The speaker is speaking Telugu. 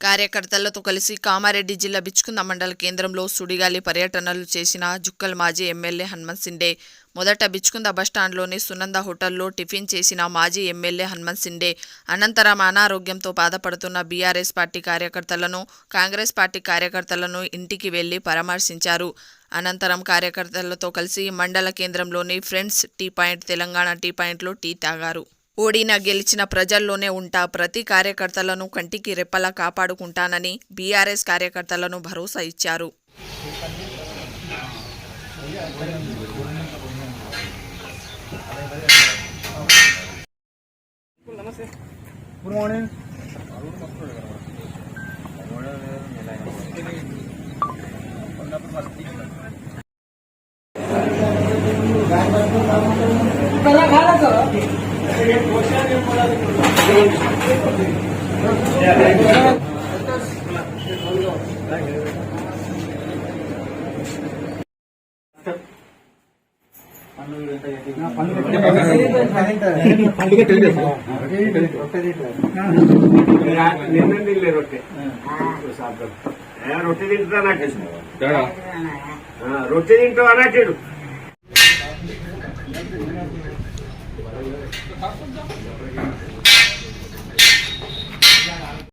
కార్యకర్తలతో కలిసి కామారెడ్డి జిల్లా బిచ్చుకుంద మండల కేంద్రంలో సుడిగాలి పర్యటనలు చేసిన జుక్కల్ మాజీ ఎమ్మెల్యే హనుమంత్ సిండే. మొదట బిచ్చుకుంద బస్టాండ్లోని సునంద హోటల్లో టిఫిన్ చేసిన మాజీ ఎమ్మెల్యే హనుమంత్ సిండే. అనంతరం అనారోగ్యంతో బాధపడుతున్న బీఆర్ఎస్ పార్టీ కార్యకర్తలను కాంగ్రెస్ పార్టీ కార్యకర్తలను ఇంటికి వెళ్ళి పరామర్శించారు. అనంతరం కార్యకర్తలతో కలిసి మండల కేంద్రంలోని friends tea point Telangana tea పాయింట్లో టీ తాగారు. ఓడిన గెలిచిన ప్రజల్లోనే ఉంటా. ప్రతి కార్యకర్తలను కంటికి రెప్పలా కాపాడుకుంటానని బీఆర్ఎస్ కార్యకర్తలను భరోసా ఇచ్చారు. గుడ్ మార్నింగ్ నిన్న తినలే రొట్టె ఏ, రొట్టె తింటున్నా నాకు ఆ, రొట్టె తింటావు? అన్నట్టు Gracias.